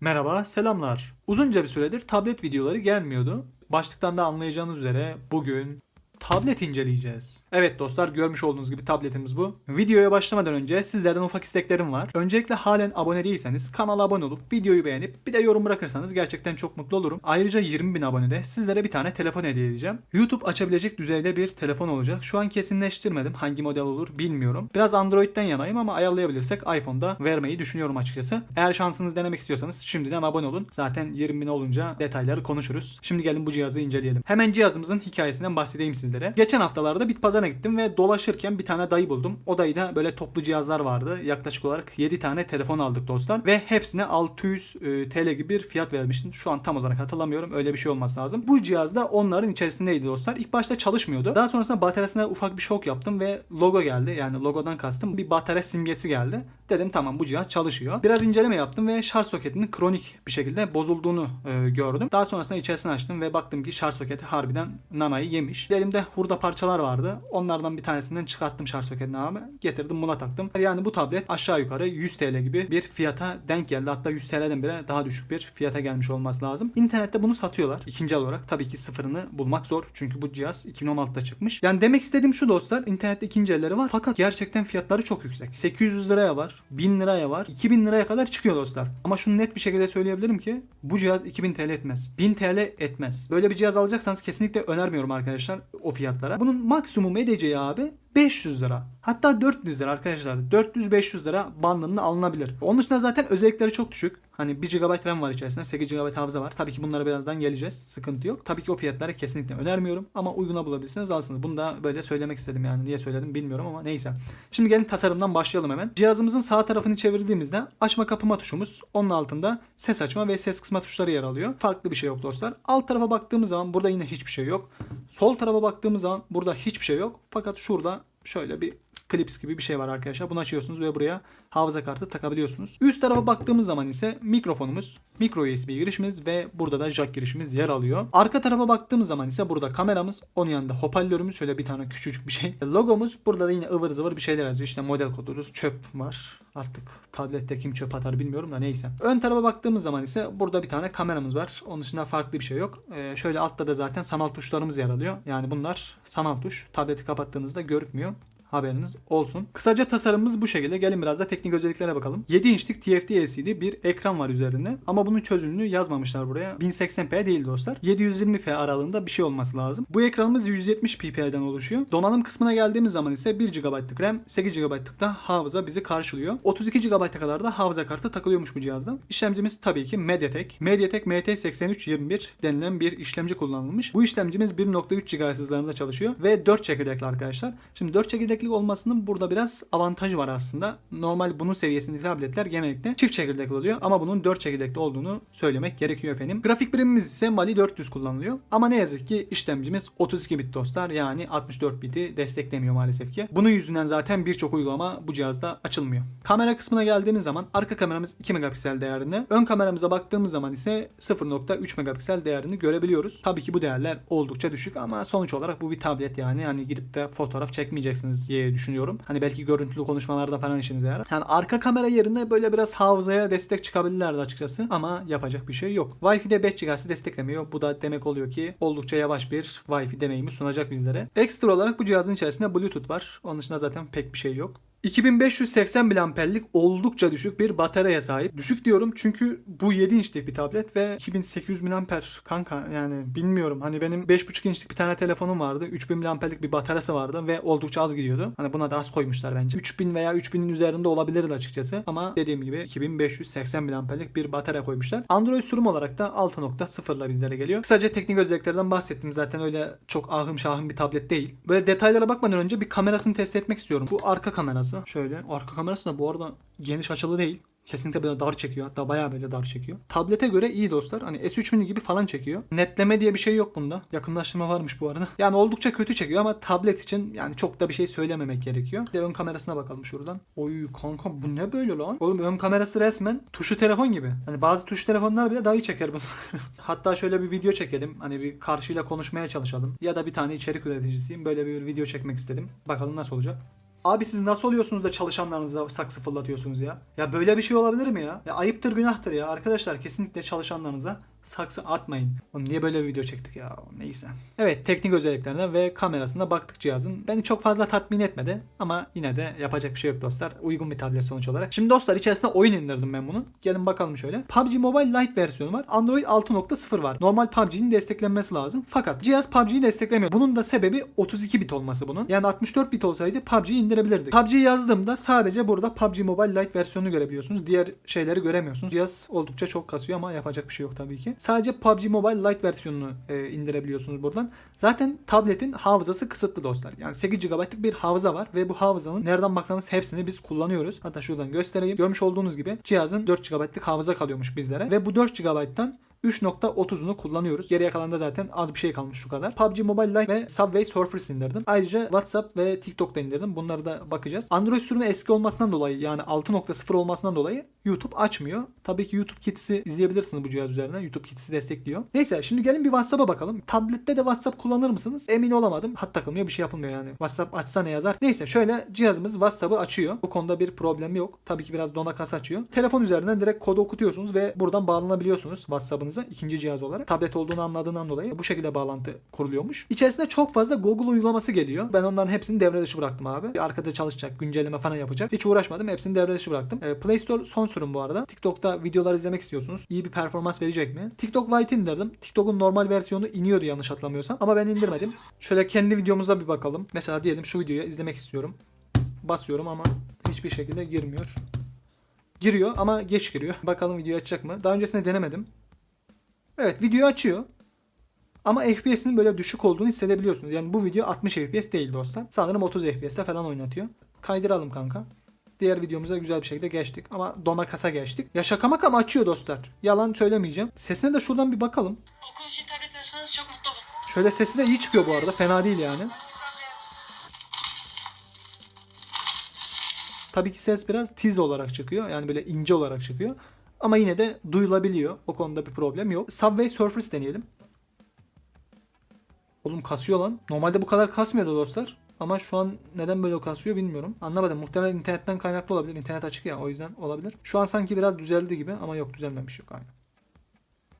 Merhaba, selamlar. Uzunca bir süredir tablet videoları gelmiyordu. Başlıktan da anlayacağınız üzere bugün tablet inceleyeceğiz. Evet dostlar görmüş olduğunuz gibi tabletimiz bu. Videoya başlamadan önce sizlerden ufak isteklerim var. Öncelikle halen abone değilseniz kanala abone olup videoyu beğenip bir de yorum bırakırsanız gerçekten çok mutlu olurum. Ayrıca 20 bin abonede sizlere bir tane telefon hediye edeceğim. YouTube açabilecek düzeyde bir telefon olacak. Şu an kesinleştirmedim. Hangi model olur bilmiyorum. Biraz Android'den yanayım ama ayarlayabilirsek iPhone'da vermeyi düşünüyorum açıkçası. Eğer şansınız denemek istiyorsanız şimdiden abone olun. Zaten 20 bin olunca detayları konuşuruz. Şimdi gelin bu cihazı inceleyelim. Hemen cihazımızın hikayesinden bahsedeyim sizlere. Geçen haftalarda bit pazarına gittim ve dolaşırken bir tane dayı buldum. O dayıda böyle toplu cihazlar vardı. Yaklaşık olarak 7 tane telefon aldık dostlar. Ve hepsine 600 e, TL gibi bir fiyat vermiştim. Şu an tam olarak hatırlamıyorum. Öyle bir şey olması lazım. Bu cihaz da onların içerisindeydi dostlar. İlk başta çalışmıyordu. Daha sonrasında bataryasına ufak bir şok yaptım ve logo geldi. Yani logodan kastım bir batarya simgesi geldi. Dedim tamam bu cihaz çalışıyor. Biraz inceleme yaptım ve şarj soketinin kronik bir şekilde bozulduğunu e, gördüm. Daha sonrasında içerisini açtım ve baktım ki şarj soketi harbiden nanayı yemiş. Elimde hurda parçalar vardı. Onlardan bir tanesinden çıkarttım şarj soketini abi. Getirdim buna taktım. Yani bu tablet aşağı yukarı 100 TL gibi bir fiyata denk geldi. Hatta 100 TL'den bile daha düşük bir fiyata gelmiş olması lazım. İnternette bunu satıyorlar. İkinci olarak tabii ki sıfırını bulmak zor. Çünkü bu cihaz 2016'da çıkmış. Yani demek istediğim şu dostlar. internette ikinci elleri var. Fakat gerçekten fiyatları çok yüksek. 800 liraya var. 1000 liraya var. 2000 liraya kadar çıkıyor dostlar. Ama şunu net bir şekilde söyleyebilirim ki bu cihaz 2000 TL etmez. 1000 TL etmez. Böyle bir cihaz alacaksanız kesinlikle önermiyorum arkadaşlar o fiyatlara. Bunun maksimum edeceği abi 500 lira. Hatta 400 lira arkadaşlar. 400-500 lira bandında alınabilir. Onun dışında zaten özellikleri çok düşük. Hani 1 GB RAM var içerisinde. 8 GB hafıza var. Tabii ki bunlara birazdan geleceğiz. Sıkıntı yok. Tabii ki o fiyatları kesinlikle önermiyorum. Ama uyguna bulabilirsiniz alsınız. Bunu da böyle söylemek istedim yani. Niye söyledim bilmiyorum ama neyse. Şimdi gelin tasarımdan başlayalım hemen. Cihazımızın sağ tarafını çevirdiğimizde açma kapama tuşumuz. Onun altında ses açma ve ses kısma tuşları yer alıyor. Farklı bir şey yok dostlar. Alt tarafa baktığımız zaman burada yine hiçbir şey yok. Sol tarafa baktığımız zaman burada hiçbir şey yok. Fakat şurada şöyle bir Clips gibi bir şey var arkadaşlar. Bunu açıyorsunuz ve buraya hafıza kartı takabiliyorsunuz. Üst tarafa baktığımız zaman ise mikrofonumuz, micro USB girişimiz ve burada da jack girişimiz yer alıyor. Arka tarafa baktığımız zaman ise burada kameramız, onun yanında hoparlörümüz şöyle bir tane küçücük bir şey. Logomuz burada da yine ıvır zıvır bir şeyler yazıyor. İşte model kodumuz, çöp var. Artık tablette kim çöp atar bilmiyorum da neyse. Ön tarafa baktığımız zaman ise burada bir tane kameramız var. Onun dışında farklı bir şey yok. Ee, şöyle altta da zaten sanal tuşlarımız yer alıyor. Yani bunlar sanal tuş. Tableti kapattığınızda görükmüyor haberiniz olsun. Kısaca tasarımımız bu şekilde. Gelin biraz da teknik özelliklere bakalım. 7 inçlik TFT LCD bir ekran var üzerinde. Ama bunun çözünürlüğünü yazmamışlar buraya. 1080p değil dostlar. 720p aralığında bir şey olması lazım. Bu ekranımız 170 ppi'den oluşuyor. Donanım kısmına geldiğimiz zaman ise 1 GB'lık RAM, 8 GB'lık da hafıza bizi karşılıyor. 32 GB'a kadar da hafıza kartı takılıyormuş bu cihazda. İşlemcimiz tabii ki MediaTek. MediaTek MT8321 denilen bir işlemci kullanılmış. Bu işlemcimiz 1.3 GHz hızlarında çalışıyor ve 4 çekirdekli arkadaşlar. Şimdi 4 çekirdekli olmasının burada biraz avantajı var aslında. Normal bunun seviyesindeki tabletler genellikle çift çekirdekli oluyor ama bunun 4 çekirdekli olduğunu söylemek gerekiyor efendim. Grafik birimimiz ise Mali 400 kullanılıyor. Ama ne yazık ki işlemcimiz 32 bit dostlar yani 64 biti desteklemiyor maalesef ki. Bunun yüzünden zaten birçok uygulama bu cihazda açılmıyor. Kamera kısmına geldiğimiz zaman arka kameramız 2 megapiksel değerinde. Ön kameramıza baktığımız zaman ise 0.3 megapiksel değerini görebiliyoruz. Tabii ki bu değerler oldukça düşük ama sonuç olarak bu bir tablet yani. Hani gidip de fotoğraf çekmeyeceksiniz diye düşünüyorum. Hani belki görüntülü konuşmalarda falan işinize yarar. Yani arka kamera yerine böyle biraz hafızaya destek çıkabilirlerdi açıkçası ama yapacak bir şey yok. Wi-Fi'de 5 GHz desteklemiyor. Bu da demek oluyor ki oldukça yavaş bir Wi-Fi deneyimi sunacak bizlere. Ekstra olarak bu cihazın içerisinde Bluetooth var. Onun dışında zaten pek bir şey yok. 2580 mAh'lik oldukça düşük bir bataryaya sahip. Düşük diyorum çünkü bu 7 inçlik bir tablet ve 2800 mAh kanka yani bilmiyorum. Hani benim 5.5 inçlik bir tane telefonum vardı. 3000 mAh'lik bir bataryası vardı ve oldukça az gidiyordu. Hani buna da az koymuşlar bence. 3000 veya 3000'in üzerinde olabilirdi açıkçası. Ama dediğim gibi 2580 mAh'lik bir batarya koymuşlar. Android sürüm olarak da 6.0 ile bizlere geliyor. Kısaca teknik özelliklerden bahsettim. Zaten öyle çok ahım şahım bir tablet değil. Böyle detaylara bakmadan önce bir kamerasını test etmek istiyorum. Bu arka kamerası. Şöyle. Arka kamerası da bu arada geniş açılı değil. Kesinlikle böyle dar çekiyor. Hatta bayağı böyle dar çekiyor. Tablete göre iyi dostlar. Hani S3 mini gibi falan çekiyor. Netleme diye bir şey yok bunda. Yakınlaştırma varmış bu arada. Yani oldukça kötü çekiyor ama tablet için yani çok da bir şey söylememek gerekiyor. Bir de ön kamerasına bakalım şuradan. Oy kanka bu ne böyle lan? Oğlum ön kamerası resmen tuşu telefon gibi. Hani bazı tuş telefonlar bile daha iyi çeker bunu. Hatta şöyle bir video çekelim. Hani bir karşıyla konuşmaya çalışalım. Ya da bir tane içerik üreticisiyim. Böyle bir video çekmek istedim. Bakalım nasıl olacak. Abi siz nasıl oluyorsunuz da çalışanlarınıza saksı fırlatıyorsunuz ya? Ya böyle bir şey olabilir mi ya? Ya ayıptır günahtır ya. Arkadaşlar kesinlikle çalışanlarınıza saksı atmayın. Oğlum niye böyle bir video çektik ya? Neyse. Evet teknik özelliklerine ve kamerasına baktık cihazın. Beni çok fazla tatmin etmedi ama yine de yapacak bir şey yok dostlar. Uygun bir tablet sonuç olarak. Şimdi dostlar içerisine oyun indirdim ben bunun. Gelin bakalım şöyle. PUBG Mobile Lite versiyonu var. Android 6.0 var. Normal PUBG'nin desteklenmesi lazım. Fakat cihaz PUBG'yi desteklemiyor. Bunun da sebebi 32 bit olması bunun. Yani 64 bit olsaydı PUBG'yi indirebilirdik. PUBG'yi yazdığımda sadece burada PUBG Mobile Lite versiyonunu görebiliyorsunuz. Diğer şeyleri göremiyorsunuz. Cihaz oldukça çok kasıyor ama yapacak bir şey yok tabii ki. Sadece PUBG Mobile Lite versiyonunu e, indirebiliyorsunuz buradan. Zaten tabletin hafızası kısıtlı dostlar. Yani 8 GB'lık bir hafıza var ve bu hafızanın nereden baksanız hepsini biz kullanıyoruz. Hatta şuradan göstereyim. Görmüş olduğunuz gibi cihazın 4 GB'lık hafıza kalıyormuş bizlere ve bu 4 GB'tan 3.30'unu kullanıyoruz. Geriye kalan da zaten az bir şey kalmış şu kadar. PUBG Mobile Lite ve Subway Surfers indirdim. Ayrıca WhatsApp ve TikTok'ta indirdim. Bunları da bakacağız. Android sürümü eski olmasından dolayı yani 6.0 olmasından dolayı YouTube açmıyor. Tabii ki YouTube Kids'i izleyebilirsiniz bu cihaz üzerinden. YouTube Kids'i destekliyor. Neyse şimdi gelin bir WhatsApp'a bakalım. Tablette de WhatsApp kullanır mısınız? Emin olamadım. Hat takılmıyor bir şey yapılmıyor yani. WhatsApp açsa ne yazar? Neyse şöyle cihazımız WhatsApp'ı açıyor. Bu konuda bir problem yok. Tabii ki biraz dona açıyor. Telefon üzerinden direkt kodu okutuyorsunuz ve buradan bağlanabiliyorsunuz WhatsApp'ınıza ikinci cihaz olarak. Tablet olduğunu anladığından dolayı bu şekilde bağlantı kuruluyormuş. İçerisinde çok fazla Google uygulaması geliyor. Ben onların hepsini devre dışı bıraktım abi. Arkada çalışacak, güncelleme falan yapacak. Hiç uğraşmadım. Hepsini devre dışı bıraktım. Ee, Play Store son sürüm bu arada. TikTok'ta videolar izlemek istiyorsunuz. İyi bir performans verecek mi? TikTok Lite indirdim. TikTok'un normal versiyonu iniyordu yanlış hatırlamıyorsam. Ama ben indirmedim. Şöyle kendi videomuza bir bakalım. Mesela diyelim şu videoyu izlemek istiyorum. Basıyorum ama hiçbir şekilde girmiyor. Giriyor ama geç giriyor. Bakalım video açacak mı? Daha öncesinde denemedim. Evet video açıyor. Ama FPS'inin böyle düşük olduğunu hissedebiliyorsunuz. Yani bu video 60 FPS değil dostlar. Sanırım 30 FPS'te falan oynatıyor. Kaydıralım kanka. Diğer videomuza güzel bir şekilde geçtik. Ama dona kasa geçtik. Ya şaka maka ama açıyor dostlar. Yalan söylemeyeceğim. Sesine de şuradan bir bakalım. Okul için tablet alırsanız çok mutlu olurum. Şöyle sesi de iyi çıkıyor bu arada. Fena değil yani. Tabii ki ses biraz tiz olarak çıkıyor. Yani böyle ince olarak çıkıyor. Ama yine de duyulabiliyor. O konuda bir problem yok. Subway Surfers deneyelim. Oğlum kasıyor lan. Normalde bu kadar kasmıyordu dostlar. Ama şu an neden böyle kasıyor bilmiyorum. Anlamadım. Muhtemelen internetten kaynaklı olabilir. İnternet açık ya o yüzden olabilir. Şu an sanki biraz düzeldi gibi ama yok düzelmemiş yok aynı.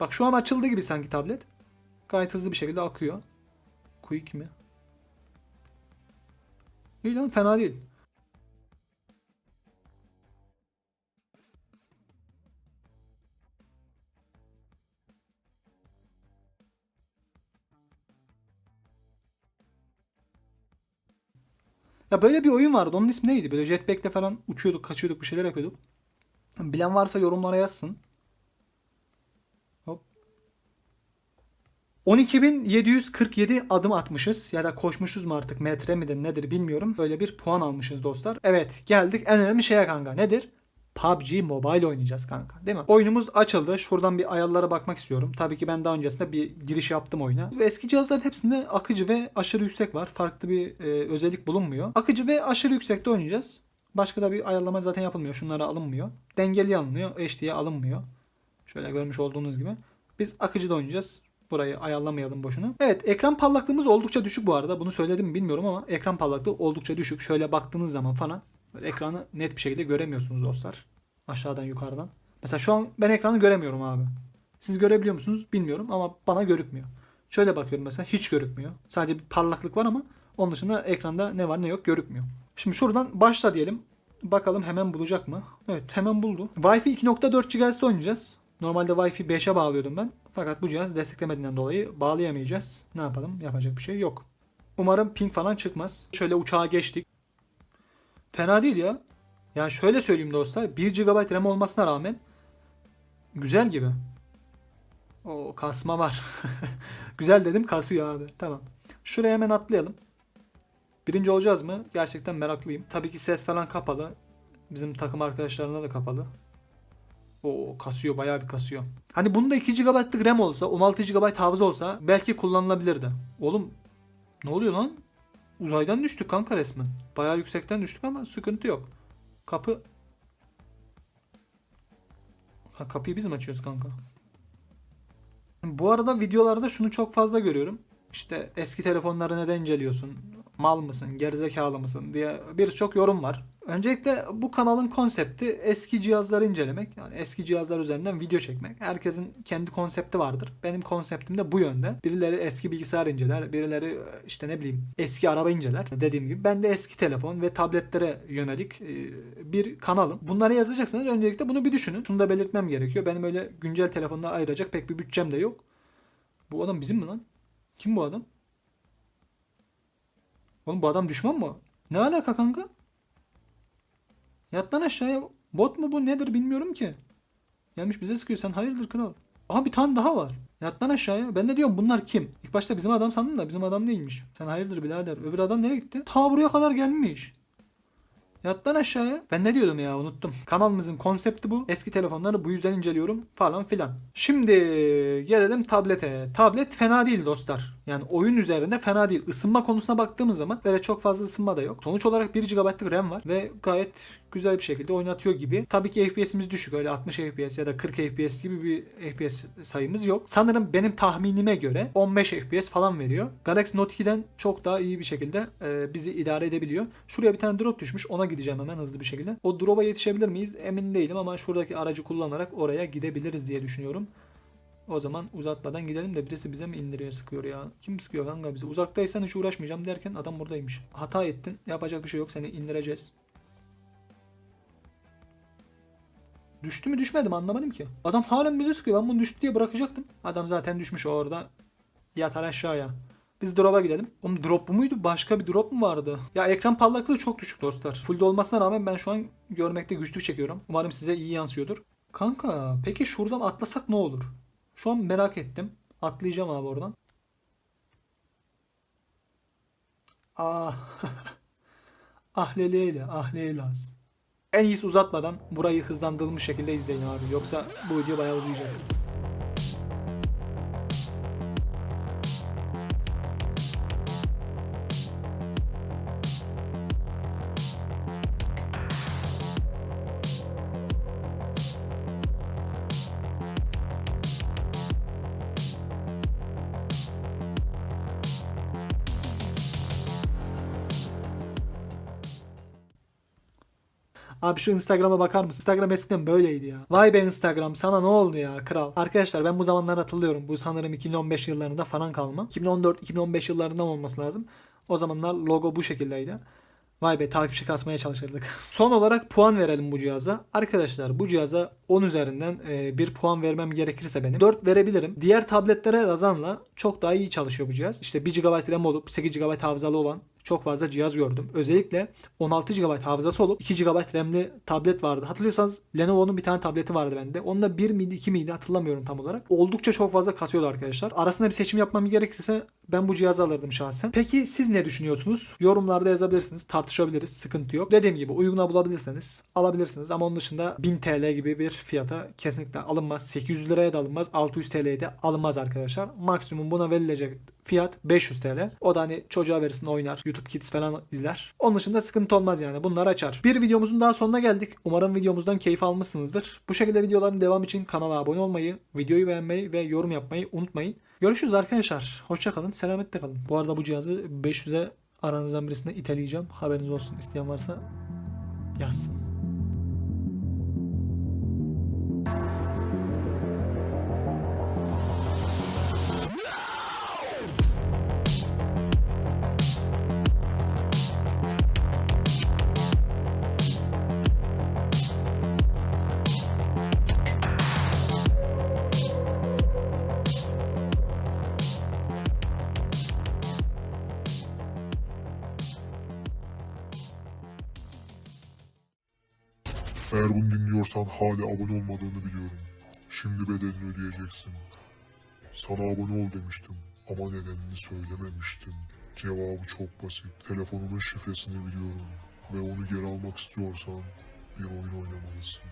Bak şu an açıldı gibi sanki tablet. Gayet hızlı bir şekilde akıyor. Quick mi? İyi lan fena değil. Ya böyle bir oyun vardı. Onun ismi neydi? Böyle jetpack'te falan uçuyorduk, kaçıyorduk, bir şeyler yapıyorduk. Bilen varsa yorumlara yazsın. Hop. 12.747 adım atmışız ya da koşmuşuz mu artık metre midir nedir bilmiyorum. Böyle bir puan almışız dostlar. Evet geldik en önemli şeye kanka nedir? PUBG Mobile oynayacağız kanka değil mi? Oyunumuz açıldı. Şuradan bir ayarlara bakmak istiyorum. Tabii ki ben daha öncesinde bir giriş yaptım oyuna. Eski cihazların hepsinde akıcı ve aşırı yüksek var. Farklı bir e, özellik bulunmuyor. Akıcı ve aşırı yüksekte oynayacağız. Başka da bir ayarlama zaten yapılmıyor. Şunlara alınmıyor. Dengeli alınıyor. HD'ye alınmıyor. Şöyle görmüş olduğunuz gibi. Biz akıcı da oynayacağız. Burayı ayarlamayalım boşuna. Evet ekran parlaklığımız oldukça düşük bu arada. Bunu söyledim mi bilmiyorum ama ekran parlaklığı oldukça düşük. Şöyle baktığınız zaman falan böyle ekranı net bir şekilde göremiyorsunuz dostlar. Aşağıdan yukarıdan. Mesela şu an ben ekranı göremiyorum abi. Siz görebiliyor musunuz bilmiyorum ama bana görükmüyor. Şöyle bakıyorum mesela hiç görükmüyor. Sadece bir parlaklık var ama onun dışında ekranda ne var ne yok görükmüyor. Şimdi şuradan başla diyelim. Bakalım hemen bulacak mı? Evet hemen buldu. Wi-Fi 2.4 GHz'de oynayacağız. Normalde Wi-Fi 5'e bağlıyordum ben. Fakat bu cihaz desteklemediğinden dolayı bağlayamayacağız. Ne yapalım? Yapacak bir şey yok. Umarım ping falan çıkmaz. Şöyle uçağa geçtik. Fena değil ya. Yani şöyle söyleyeyim dostlar. 1 GB RAM olmasına rağmen güzel gibi. O kasma var. güzel dedim kasıyor abi. Tamam. Şuraya hemen atlayalım. Birinci olacağız mı? Gerçekten meraklıyım. Tabii ki ses falan kapalı. Bizim takım arkadaşlarına da kapalı. O kasıyor bayağı bir kasıyor. Hani bunda 2 GB'lık RAM olsa 16 GB hafıza olsa belki kullanılabilirdi. Oğlum ne oluyor lan? Uzaydan düştük kanka resmen. Bayağı yüksekten düştük ama sıkıntı yok. Kapı Ha kapıyı biz mi açıyoruz kanka? Bu arada videolarda şunu çok fazla görüyorum. İşte eski telefonları neden inceliyorsun? Mal mısın, gerizekalı mısın diye birçok yorum var. Öncelikle bu kanalın konsepti eski cihazları incelemek. Yani eski cihazlar üzerinden video çekmek. Herkesin kendi konsepti vardır. Benim konseptim de bu yönde. Birileri eski bilgisayar inceler, birileri işte ne bileyim eski araba inceler. Dediğim gibi ben de eski telefon ve tabletlere yönelik e, bir kanalım. Bunları yazacaksanız öncelikle bunu bir düşünün. Şunu da belirtmem gerekiyor. Benim öyle güncel telefonla ayıracak pek bir bütçem de yok. Bu adam bizim mi lan? Kim bu adam? Oğlum bu adam düşman mı? Ne alaka kanka? Yat lan aşağıya. Bot mu bu nedir bilmiyorum ki. Gelmiş bize sıkıyor. Sen hayırdır kral? Aha bir tane daha var. Yat lan aşağıya. Ben de diyorum bunlar kim? İlk başta bizim adam sandım da bizim adam değilmiş. Sen hayırdır birader. Öbür adam nereye gitti? Ta buraya kadar gelmiş. Yat lan aşağıya. Ben ne diyordum ya unuttum. Kanalımızın konsepti bu. Eski telefonları bu yüzden inceliyorum falan filan. Şimdi gelelim tablete. Tablet fena değil dostlar. Yani oyun üzerinde fena değil. Isınma konusuna baktığımız zaman böyle çok fazla ısınma da yok. Sonuç olarak 1 GB'lık RAM var ve gayet güzel bir şekilde oynatıyor gibi. Tabii ki FPS'imiz düşük. Öyle 60 FPS ya da 40 FPS gibi bir FPS sayımız yok. Sanırım benim tahminime göre 15 FPS falan veriyor. Galaxy Note 2'den çok daha iyi bir şekilde e, bizi idare edebiliyor. Şuraya bir tane drop düşmüş. Ona gideceğim hemen hızlı bir şekilde. O drop'a yetişebilir miyiz? Emin değilim ama şuradaki aracı kullanarak oraya gidebiliriz diye düşünüyorum. O zaman uzatmadan gidelim de birisi bize mi indiriyor sıkıyor ya? Kim sıkıyor kanka bizi? Uzaktaysan hiç uğraşmayacağım derken adam buradaymış. Hata ettin. Yapacak bir şey yok. Seni indireceğiz. Düştü mü düşmedi mi anlamadım ki. Adam halen bize sıkıyor. Ben bunu düştü diye bırakacaktım. Adam zaten düşmüş orada. Yatar aşağıya. Biz drop'a gidelim. Oğlum drop muydu? Başka bir drop mu vardı? Ya ekran parlaklığı çok düşük dostlar. Full olmasına rağmen ben şu an görmekte güçlük çekiyorum. Umarım size iyi yansıyordur. Kanka peki şuradan atlasak ne olur? Şu an merak ettim. Atlayacağım abi oradan. Ah. ah leleyle, ah leylaz. En iyisi uzatmadan burayı hızlandırılmış şekilde izleyin abi. Yoksa bu video bayağı uzayacak. Abi şu Instagram'a bakar mısın? Instagram eskiden böyleydi ya. Vay be Instagram sana ne oldu ya kral. Arkadaşlar ben bu zamanları hatırlıyorum. Bu sanırım 2015 yıllarında falan kalma. 2014-2015 yıllarından olması lazım. O zamanlar logo bu şekildeydi. Vay be takipçi kasmaya çalışırdık. Son olarak puan verelim bu cihaza. Arkadaşlar bu cihaza 10 üzerinden e, bir puan vermem gerekirse benim 4 verebilirim. Diğer tabletlere razanla çok daha iyi çalışıyor bu cihaz. İşte 1 GB RAM olup 8 GB hafızalı olan çok fazla cihaz gördüm. Özellikle 16 GB hafızası olup 2 GB RAM'li tablet vardı. Hatırlıyorsanız Lenovo'nun bir tane tableti vardı bende. Onda 1 miydi 2 miydi hatırlamıyorum tam olarak. Oldukça çok fazla kasıyordu arkadaşlar. Arasında bir seçim yapmam gerekirse ben bu cihazı alırdım şahsen. Peki siz ne düşünüyorsunuz? Yorumlarda yazabilirsiniz. Tartışabiliriz. Sıkıntı yok. Dediğim gibi uyguna bulabilirseniz alabilirsiniz. Ama onun dışında 1000 TL gibi bir fiyata kesinlikle alınmaz. 800 liraya da alınmaz. 600 TL'ye de alınmaz arkadaşlar. Maksimum buna verilecek fiyat 500 TL. O da hani çocuğa verirsin oynar. YouTube Kids falan izler. Onun dışında sıkıntı olmaz yani. Bunlar açar. Bir videomuzun daha sonuna geldik. Umarım videomuzdan keyif almışsınızdır. Bu şekilde videoların devamı için kanala abone olmayı, videoyu beğenmeyi ve yorum yapmayı unutmayın. Görüşürüz arkadaşlar. Hoşçakalın. Selametle kalın. Bu arada bu cihazı 500'e aranızdan birisine iteleyeceğim. Haberiniz olsun. İsteyen varsa yazsın. Eğer bunu dinliyorsan hala abone olmadığını biliyorum. Şimdi bedelini ödeyeceksin. Sana abone ol demiştim ama nedenini söylememiştim. Cevabı çok basit. Telefonunun şifresini biliyorum ve onu geri almak istiyorsan bir oyun oynamalısın.